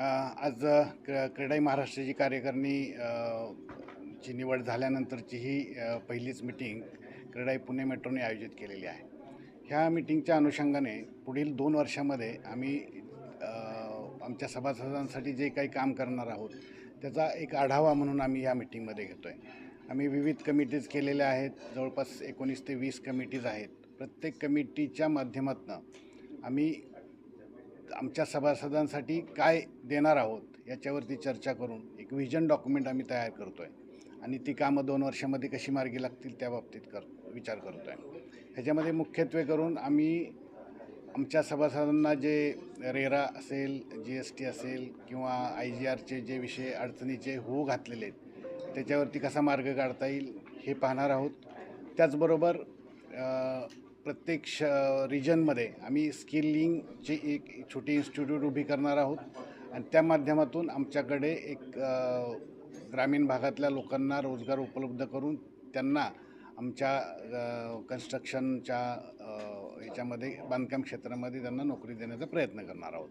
आज क्र क क्रीडाई महाराष्ट्राची कार्यकारिणी ची निवड झाल्यानंतरची ही पहिलीच मिटिंग क्रीडाई पुणे मेट्रोने आयोजित केलेली आहे. ह्या मिटिंगच्या अनुषंगाने पुढील दोन वर्षामध्ये आम्ही आमच्या सभासदांसाठी जे काही काम करणार आहोत त्याचा एक आढावा म्हणून आम्ही या मिटिंगमध्ये घेतो आहे आम्ही विविध कमिटीज केलेल्या आहेत जवळपास एकोणीस ते वीस कमिटीज आहेत. प्रत्येक कमिटीच्या माध्यमातून आम्ही आमच्या सभासदांसाठी काय देणार आहोत याच्यावरती चर्चा करून एक व्हिजन डॉक्युमेंट आम्ही तयार करतो आहे आणि ती कामं दोन वर्षामध्ये कशी मार्गी लागतील त्या बाबतीत कर विचार करतो आहे ह्याच्यामध्ये मुख्यत्वे करून आम्ही आमच्या सभासदांना जे रेरा असेल जी एस टी असेल किंवा आय जी आरचे जे विषय अडचणीचे होऊ घातलेले आहेत त्याच्यावरती कसा मार्ग काढता येईल हे पाहणार आहोत. त्याचबरोबर प्रत्येक श रिजनमध्ये आम्ही स्किलिंगची एक छोटी इन्स्टिट्यूट उभी करणार आहोत. आणि त्या माध्यमातून आमच्याकडे एक ग्रामीण भागातल्या लोकांना रोजगार उपलब्ध करून त्यांना आमच्या कन्स्ट्रक्शनच्या याच्यामध्ये बांधकाम क्षेत्रामध्ये त्यांना नोकरी देण्याचा प्रयत्न करणार आहोत.